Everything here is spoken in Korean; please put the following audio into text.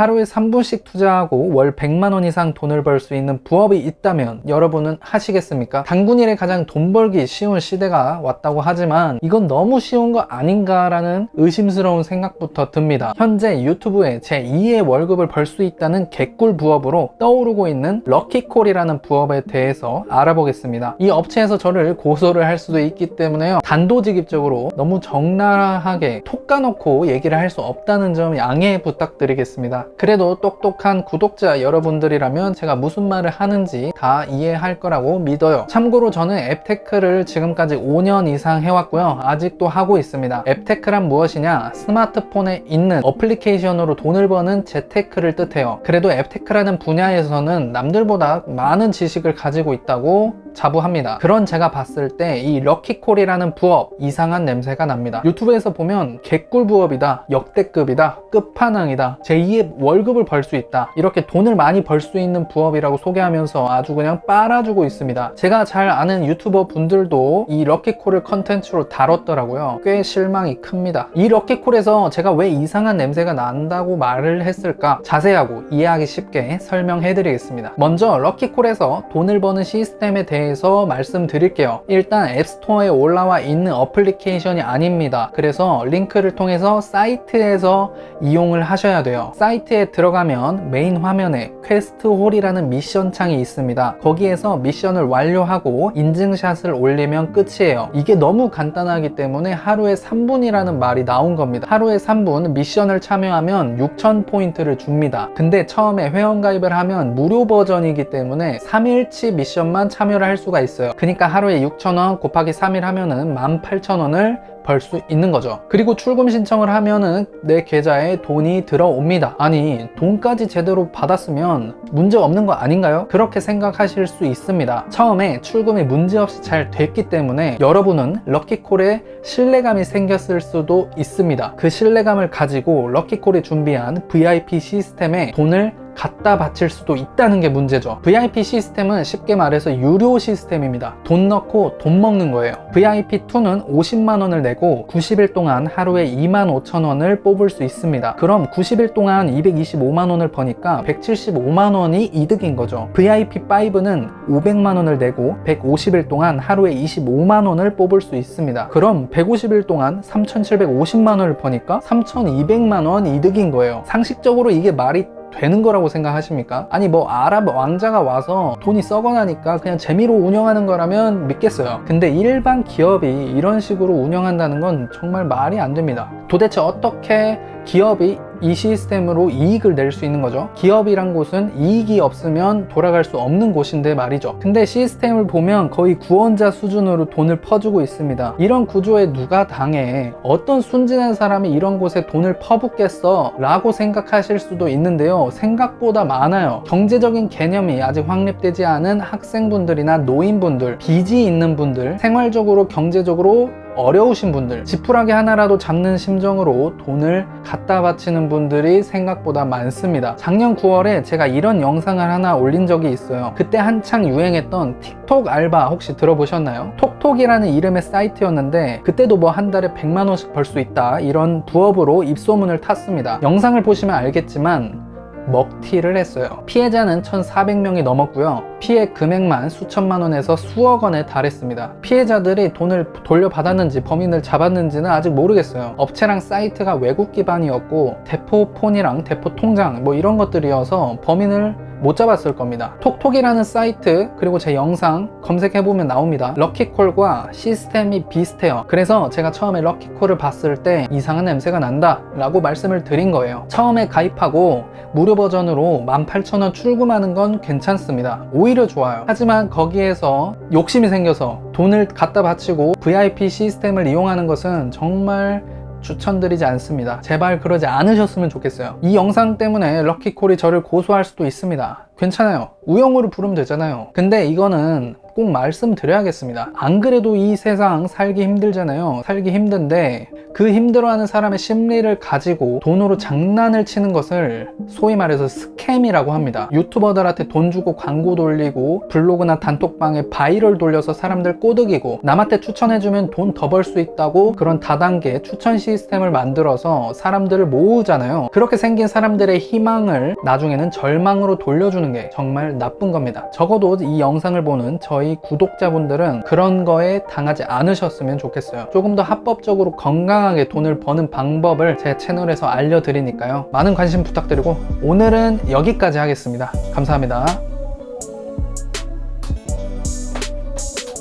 하루에 3분씩 투자하고 월 100만 원 이상 돈을 벌 수 있는 부업이 있다면 여러분은 하시겠습니까? 단군일에 가장 돈 벌기 쉬운 시대가 왔다고 하지만 이건 너무 쉬운 거 아닌가라는 의심스러운 생각부터 듭니다. 현재 유튜브에 제 2의 월급을 벌 수 있다는 개꿀 부업으로 떠오르고 있는 럭키콜이라는 부업에 대해서 알아보겠습니다. 이 업체에서 저를 고소를 할 수도 있기 때문에요. 단도직입적으로 너무 적나라하게 톡 까놓고 얘기를 할 수 없다는 점 양해 부탁드리겠습니다. 그래도 똑똑한 구독자 여러분들이라면 제가 무슨 말을 하는지 다 이해할 거라고 믿어요. 참고로 저는 앱테크를 지금까지 5년 이상 해왔고요. 아직도 하고 있습니다. 앱테크란 무엇이냐? 스마트폰에 있는 어플리케이션으로 돈을 버는 재테크를 뜻해요. 그래도 앱테크라는 분야에서는 남들보다 많은 지식을 가지고 있다고 자부합니다. 그런 제가 봤을 때 이 럭키콜이라는 부업 이상한 냄새가 납니다. 유튜브에서 보면 개꿀 부업이다, 역대급이다, 끝판왕이다, 제2의 월급을 벌 수 있다. 이렇게 돈을 많이 벌 수 있는 부업이라고 소개하면서 아주 그냥 빨아주고 있습니다. 제가 잘 아는 유튜버 분들도 이 럭키콜을 컨텐츠로 다뤘더라고요. 꽤 실망이 큽니다. 이 럭키콜에서 제가 왜 이상한 냄새가 난다고 말을 했을까? 자세하고 이해하기 쉽게 설명해 드리겠습니다. 먼저 럭키콜에서 돈을 버는 시스템에 대해 서 말씀드릴게요. 일단 앱스토어에 올라와 있는 어플리케이션이 아닙니다. 그래서 링크를 통해서 사이트에서 이용을 하셔야 돼요. 사이트에 들어가면 메인 화면에 퀘스트 홀이라는 미션 창이 있습니다. 거기에서 미션을 완료하고 인증샷을 올리면 끝이에요. 이게 너무 간단하기 때문에 하루에 3분이라는 말이 나온 겁니다. 하루에 3분 미션을 참여하면 6,000포인트를 줍니다. 근데 처음에 회원가입을 하면 무료 버전이기 때문에 3일치 미션만 참여를 할 수가 있어요. 그러니까 하루에 6,000원 곱하기 3일 하면은 18,000원을 벌 수 있는 거죠. 그리고 출금 신청을 하면은 내 계좌에 돈이 들어옵니다. 아니, 돈까지 제대로 받았으면 문제 없는 거 아닌가요? 그렇게 생각하실 수 있습니다. 처음에 출금이 문제없이 잘 됐기 때문에 여러분은 럭키콜에 신뢰감이 생겼을 수도 있습니다. 그 신뢰감을 가지고 럭키콜이 준비한 VIP 시스템에 돈을 갖다 바칠 수도 있다는 게 문제죠. VIP 시스템은 쉽게 말해서 유료 시스템입니다. 돈 넣고 돈 먹는 거예요. VIP2는 50만 원을 내고 90일 동안 하루에 2만 5천 원을 뽑을 수 있습니다. 그럼 90일 동안 225만 원을 버니까 175만 원이 이득인 거죠. VIP5는 500만 원을 내고 150일 동안 하루에 25만 원을 뽑을 수 있습니다. 그럼 150일 동안 3,750만 원을 버니까 3,200만 원 이득인 거예요. 상식적으로 이게 말이 되는 거라고 생각하십니까? 아니 뭐 아랍 왕자가 와서 돈이 썩어나니까 그냥 재미로 운영하는 거라면 믿겠어요. 근데 일반 기업이 이런 식으로 운영한다는 건 정말 말이 안 됩니다. 도대체 어떻게 기업이 이 시스템으로 이익을 낼 수 있는 거죠. 기업이란 곳은 이익이 없으면 돌아갈 수 없는 곳인데 말이죠. 근데 시스템을 보면 거의 구원자 수준으로 돈을 퍼주고 있습니다. 이런 구조에 누가 당해? 어떤 순진한 사람이 이런 곳에 돈을 퍼붓겠어? 라고 생각하실 수도 있는데요. 생각보다 많아요. 경제적인 개념이 아직 확립되지 않은 학생분들이나 노인분들, 빚이 있는 분들, 생활적으로 경제적으로 어려우신 분들, 지푸라기 하나라도 잡는 심정으로 돈을 갖다 바치는 분들이 생각보다 많습니다. 작년 9월에 제가 이런 영상을 하나 올린 적이 있어요. 그때 한창 유행했던 틱톡 알바 혹시 들어보셨나요? 톡톡이라는 이름의 사이트였는데 그때도 뭐 한 달에 100만 원씩 벌 수 있다 이런 부업으로 입소문을 탔습니다. 영상을 보시면 알겠지만 먹튀를 했어요. 피해자는 1,400명이 넘었고요. 피해 금액만 수천만 원에서 수억 원에 달했습니다. 피해자들이 돈을 돌려받았는지 범인을 잡았는지는 아직 모르겠어요. 업체랑 사이트가 외국 기반이었고 대포폰이랑 대포 통장 뭐 이런 것들이어서 범인을 못 잡았을 겁니다. 톡톡이라는 사이트 그리고 제 영상 검색해보면 나옵니다. 럭키콜과 시스템이 비슷해요. 그래서 제가 처음에 럭키콜을 봤을 때 이상한 냄새가 난다 라고 말씀을 드린 거예요. 처음에 가입하고 무료 버전으로 18,000원 출금하는 건 괜찮습니다. 오히려 좋아요. 하지만 거기에서 욕심이 생겨서 돈을 갖다 바치고 VIP 시스템을 이용하는 것은 정말 추천드리지 않습니다. 제발 그러지 않으셨으면 좋겠어요. 이 영상 때문에 럭키콜이 저를 고소할 수도 있습니다. 괜찮아요. 우영우를 부르면 되잖아요. 근데 이거는 꼭 말씀드려야겠습니다. 안 그래도 이 세상 살기 힘들잖아요. 살기 힘든데 그 힘들어하는 사람의 심리를 가지고 돈으로 장난을 치는 것을 소위 말해서 스캠이라고 합니다. 유튜버들한테 돈 주고 광고 돌리고 블로그나 단톡방에 바이럴 돌려서 사람들 꼬드기고 남한테 추천해주면 돈 더 벌 수 있다고 그런 다단계 추천 시스템을 만들어서 사람들을 모으잖아요. 그렇게 생긴 사람들의 희망을 나중에는 절망으로 돌려주는 게 정말 나쁜 겁니다. 적어도 이 영상을 보는 저희 구독자분들은 그런 거에 당하지 않으셨으면 좋겠어요. 조금 더 합법적으로 건강하게 돈을 버는 방법을 제 채널에서 알려드리니까요. 많은 관심 부탁드리고 오늘은 여기까지 하겠습니다. 감사합니다.